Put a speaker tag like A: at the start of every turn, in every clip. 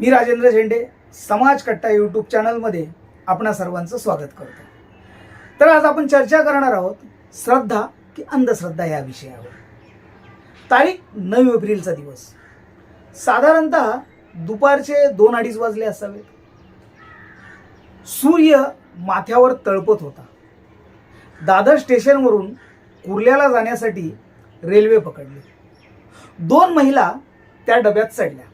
A: मी राजेंद्र झेंडे समाज कट्टा यूट्यूब चॅनलमध्ये आपणा सर्वांचं स्वागत करतो. तर आज आपण चर्चा करणार आहोत श्रद्धा की अंधश्रद्धा या विषयावर. तारीख नऊ एप्रिलचा दिवस. साधारणतः दुपारचे दोन अडीच वाजले असावेत. सूर्य माथ्यावर तळपत होता. दादर स्टेशनवरून कुर्ल्याला जाण्यासाठी रेल्वे पकडली. दोन महिला त्या डब्यात चढल्या.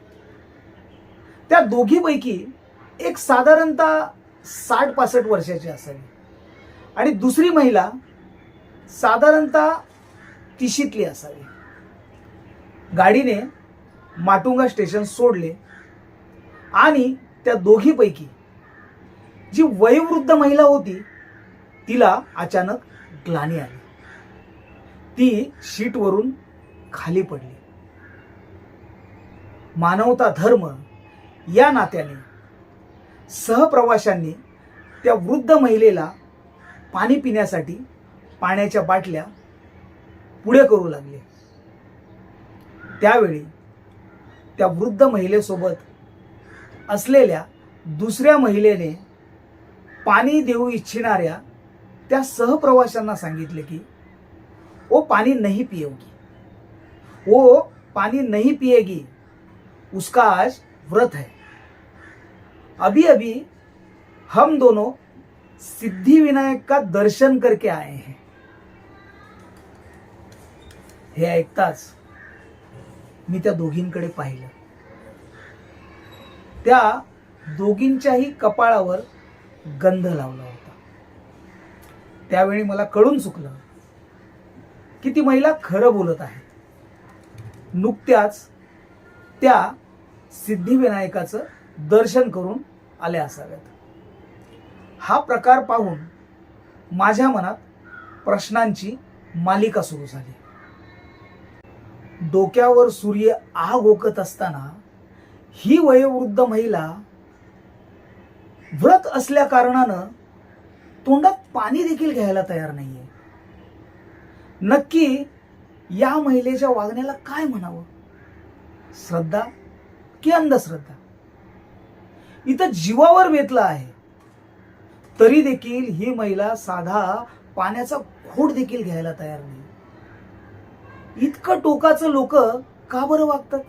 A: त्या दोघीपैकी एक साधारणतः साठ पासष्ट वर्षाची असावी. आणि दुसरी महिला साधारणतः तिशीतली असावी. गाडीने माटुंगा स्टेशन सोडले आणि त्या दोघीपैकी जी वयोवृद्ध महिला होती तिला अचानक ग्लानी आली. ती शीटवरून खाली पडली. मानवता धर्म या नात्याने सहप्रवाशांनी त्या वृद्ध महिलेला पाणी पिण्यासाठी पाण्याच्या बाटल्या पुढे करू लागले. त्यावेळी त्या वृद्ध महिलेसोबत असलेल्या दुसऱ्या महिलेने पाणी देऊ इच्छिणाऱ्या त्या सहप्रवाशांना सांगितले की ओ पाणी नाही पिएगी वो पानी नहीं पिएगी. उसका आज व्रत है. अभी अभी हम दोनों सिद्धि विनायक का दर्शन करके आए हैं। हे ऐकताच मी त्या दोघींकडे पाहिलं. त्या दोघींच्याही कपाळावर गंध लावला होता. त्यावेळी मला कळून चुकलं की ती महिला खरं बोलत आहे. नुकत्याच त्या सिद्धिविनायकाचं दर्शन करून आल्या असाव्यात हा प्रकार पाहून माझ्या मनात प्रश्नांची मालिका सुरू झाली. डोक्यावर सूर्य आग ओकत असताना ही वयोवृद्ध महिला व्रत असल्या कारणानं तोंडात पाणी देखील घ्यायला तयार नाहीये. नक्की या महिलेच्या वागण्याला काय म्हणावं? श्रद्धा की अंधश्रद्धा? इथं जीवावर बेतला आहे. तरी देखील ही महिला साधा पाण्याचा घोट देखील घ्यायला तयार नाही. इतकं टोकाचं लोक का बरं वागतात?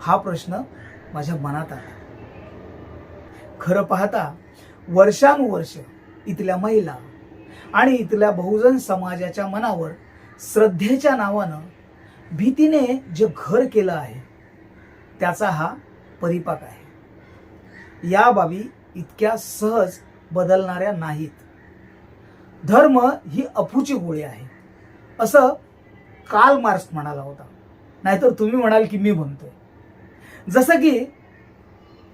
A: हा प्रश्न माझ्या मनात आला. खरं पाहता वर्षानुवर्ष इथल्या महिला आणि इथल्या बहुजन समाजाच्या मनावर श्रद्धेच्या नावानं भीतीने जे घर केलं आहे त्याचा हा परिपाक आहे. या बाबी इतक्या सहज बदलणाऱ्या नाहीत. धर्म ही अफूची गोळी आहे. असं काल मार्क्स म्हणाला होता. नाहीतर तुम्ही म्हणाल की मी म्हणतोय. जसं की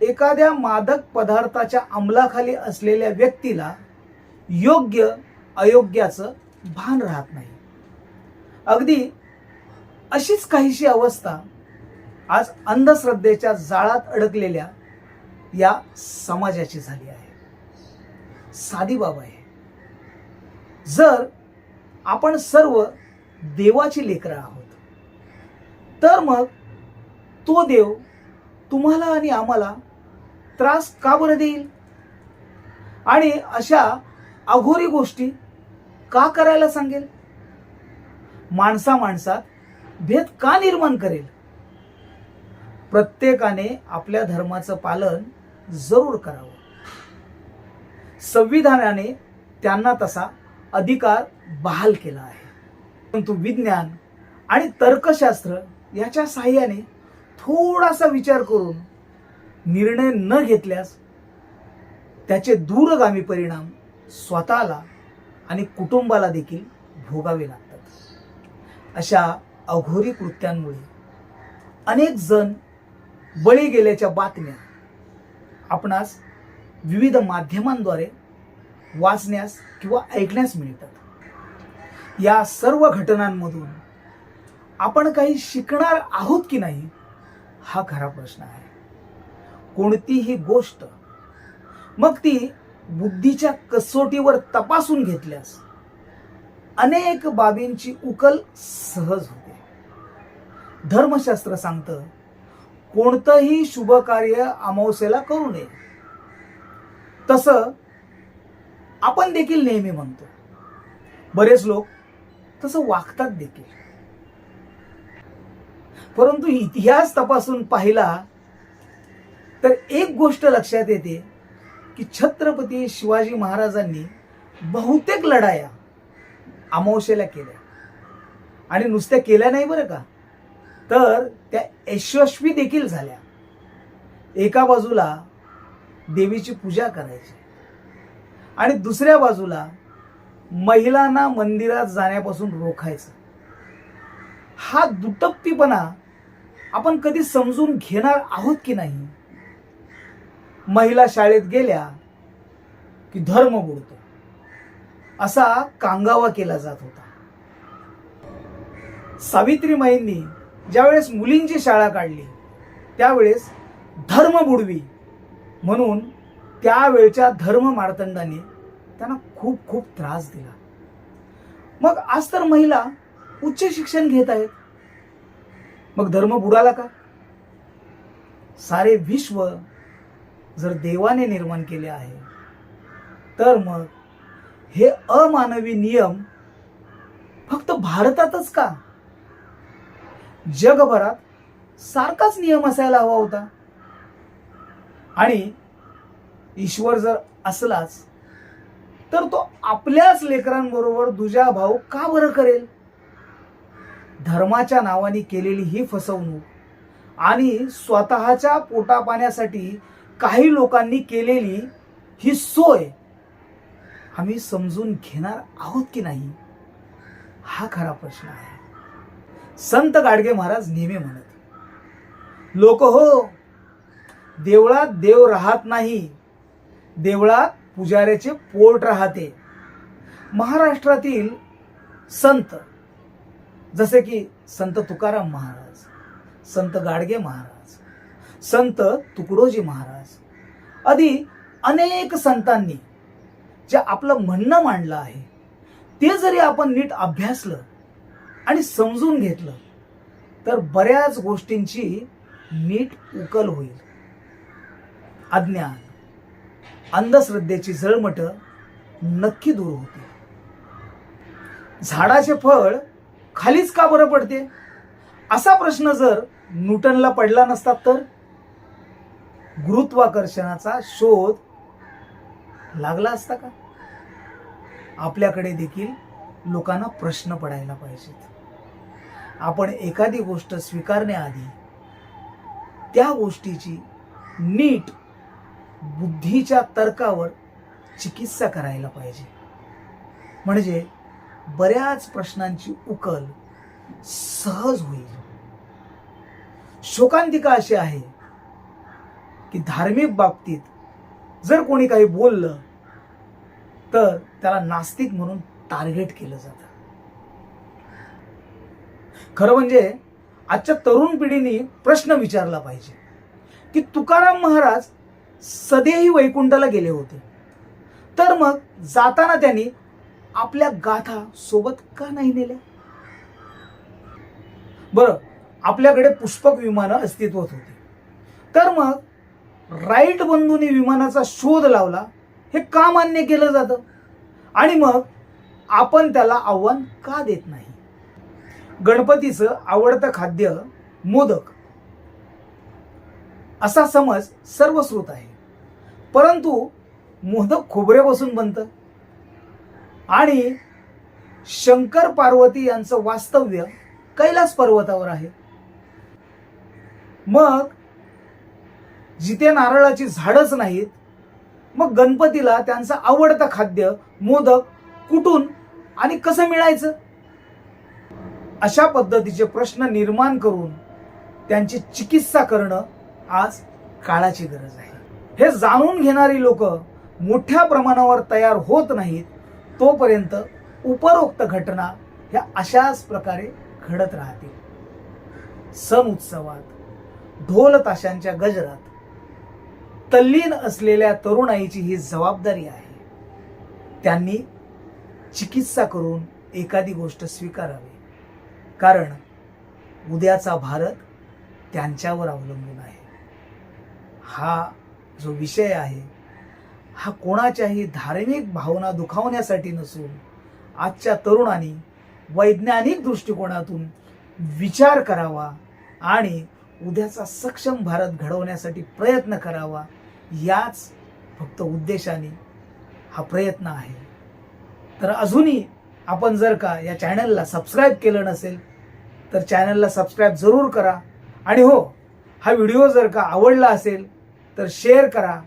A: एखाद्या मादक पदार्थाच्या अंमलाखाली असलेल्या व्यक्तीला योग्य अयोग्याचं भान राहत नाही. अगदी अशीच काहीशी अवस्था आज अंधश्रद्धेच्या जाळात अडकलेल्या या समाजाची झाली आहे. साधी बाब आहे. जर आपण सर्व देवाची लेकरं आहोत तर मग तो देव तुम्हाला आणि आम्हाला त्रास का बरं देईल? आणि अशा अघोरी गोष्टी का करायला सांगेल? माणसा माणसात भेद का निर्माण करेल? प्रत्येकाने आपल्या धर्माचं पालन जरूर करावं. संविधानाने त्यांना तसा अधिकार बहाल केला आहे. परंतु विज्ञान आणि तर्कशास्त्र याच्या साह्याने थोडासा विचार करून निर्णय न घेतल्यास त्याचे दूरगामी परिणाम स्वतःला आणि कुटुंबाला देखील भोगावे लागतात. अशा अघोरी कृत्यांमुळे अनेक जण बळी गेल्याच्या बातम्या आपणास विविध माध्यमांद्वारे वाचण्यास किंवा ऐकण्यास मिळतात. या सर्व घटनांमधून आपण काही शिकणार आहोत की नाही हा खरा प्रश्न आहे. कोणतीही गोष्ट मग ती बुद्धीच्या कसोटीवर तपासून घेतल्यास अनेक बाबींची उकल सहज होते. धर्मशास्त्र सांगतं कोणतंही शुभ कार्य अमावस्येला करू नये. तसं आपण देखील नेहमी म्हणतो. बरेच लोक तसं वागतात देखील. परंतु इतिहास तपासून पाहिला तर एक गोष्ट लक्षात येते की छत्रपती शिवाजी महाराजांनी बहुतेक लढाया अमावस्येला केल्या. आणि नुसत्या केल्या नाही बरं का? तर त्या यशस्वी देखील झाल्या. एका बाजूला देवीची पूजा करायची आणि दुसऱ्या बाजूला महिलांना मंदिरात जाण्यापासून रोखायचं. हा दुटप्पीपणा आपण कधी समजून घेणार आहोत की नाही? महिला शाळेत गेल्या की धर्म बुडतो. असा कांगावा केला जात होता. सावित्रीमाईंनी ज्यावेळेस मुलींची शाळा काढली त्यावेळेस धर्म बुडवी म्हणून त्यावेळच्या धर्म मार्तंडाने त्यांना खूप खूप त्रास दिला. मग आज तर महिला उच्च शिक्षण घेत आहेत. मग धर्म बुडाला का? सारे विश्व जर देवाने निर्माण केले आहे तर मग हे अमानवी नियम फक्त भारतातच का? जगभरात सारखाच नियम असायला हवा होता. आणि ईश्वर जर असलाच तर तो आपल्याच लेकरांबरोबर दुजा भाऊ का बरं करेल? धर्माच्या नावाने केलेली ही फसवणूक आणि स्वतःच्या पोटापाण्यासाठी काही लोकांनी केलेली ही सोय आम्ही समजून घेणार आहोत की नाही? हा खरा प्रश्न आहे. संत गाडगे महाराज नेहमी म्हणत. लोक हो देवळात देव राहत नाही. देवळात पुजाऱ्याचे पोट राहते. महाराष्ट्रातील संत जसे की संत तुकाराम महाराज संत गाडगे महाराज संत तुकडोजी महाराज आदी अनेक संतांनी जे आपलं म्हणणं मांडलं आहे ते जरी आपण नीट अभ्यासलं आणि समजून घेतलं तर बऱ्याच गोष्टींची नीट उकल होईल. अज्ञान अंधश्रद्धेची जळमट नक्की दूर होते झाडाचे फळ खालीच का बरं पडते? असा प्रश्न जर न्यूटनला पडला नसता तर? गुरुत्वाकर्षणाचा शोध लागला असता का? आपल्याकडे देखील लोकांना प्रश्न पडायला पाहिजेत. आपण एखादी गोष्ट स्वीकारण्याआधी त्या गोष्टीची नीट बुद्धीच्या तर्कावर चिकित्सा करायला पाहिजे. म्हणजे बऱ्याच प्रश्नांची उकल सहज होईल. शोकांतिका अशी आहे की धार्मिक बाबतीत जर कोणी काही बोललं तर त्याला नास्तिक म्हणून टार्गेट केलं जातं. खरं म्हणजे आजच्या तरुण पिढीने प्रश्न विचारला पाहिजे. की तुकाराम महाराज सदेही वैकुंठाला गेले होते. तर मग जाताना त्यांनी आपल्या गाथा सोबत का नाही नेल्या? बरं आपल्याकडे पुष्पक विमानं अस्तित्वात होती. तर मग राईट बंधूंनी विमानाचा शोध लावला हे का मान्य केलं जातं? आणि मग आपण त्याला आव्हान का देत नाही? गणपतीचं आवडतं खाद्य मोदक. असा समज सर्वश्रुत आहे. परंतु मोदक खोबऱ्यापासून बनतं. आणि शंकर पार्वती यांचं वास्तव्य कैलास पर्वतावर आहे. मग जिथे नारळाची झाडच नाहीत मग गणपतीला त्यांचं आवडतं खाद्य मोदक कुठून आणि कसं मिळायचं? अशा पद्धतीचे प्रश्न निर्माण करून त्यांची चिकित्सा करणं आज काळाची गरज आहे. हे जाणून घेणारी लोक मोठ्या प्रमाणावर तयार होत नाहीत तोपर्यंत उपरोक्त घटना ह्या अशाच प्रकारे घडत राहतील. सण उत्सवात ढोल ताशांच्या गजरात तल्लीन असलेल्या तरुणाईची ही जबाबदारी आहे. त्यांनी चिकित्सा करून एखादी गोष्ट स्वीकारावी. कारण उद्याचा भारत त्यांच्यावर अवलंबून आहे. हा जो विषय आहे हा कोणाच्याही धार्मिक भावना दुखावण्यासाठी नसून आजच्या तरुणांनी वैज्ञानिक दृष्टिकोनातून विचार करावा आणि उद्याचा सक्षम भारत घडवण्यासाठी प्रयत्न करावा याच फक्त उद्देशाने हा प्रयत्न आहे. तर अजूनही आपण जर का या चॅनलला सबस्क्राईब केलं नसेल तर चॅनलला सबस्क्राईब जरूर करा. आणि हो हा व्हिडिओ जर का आवडला असेल तर शेअर करा.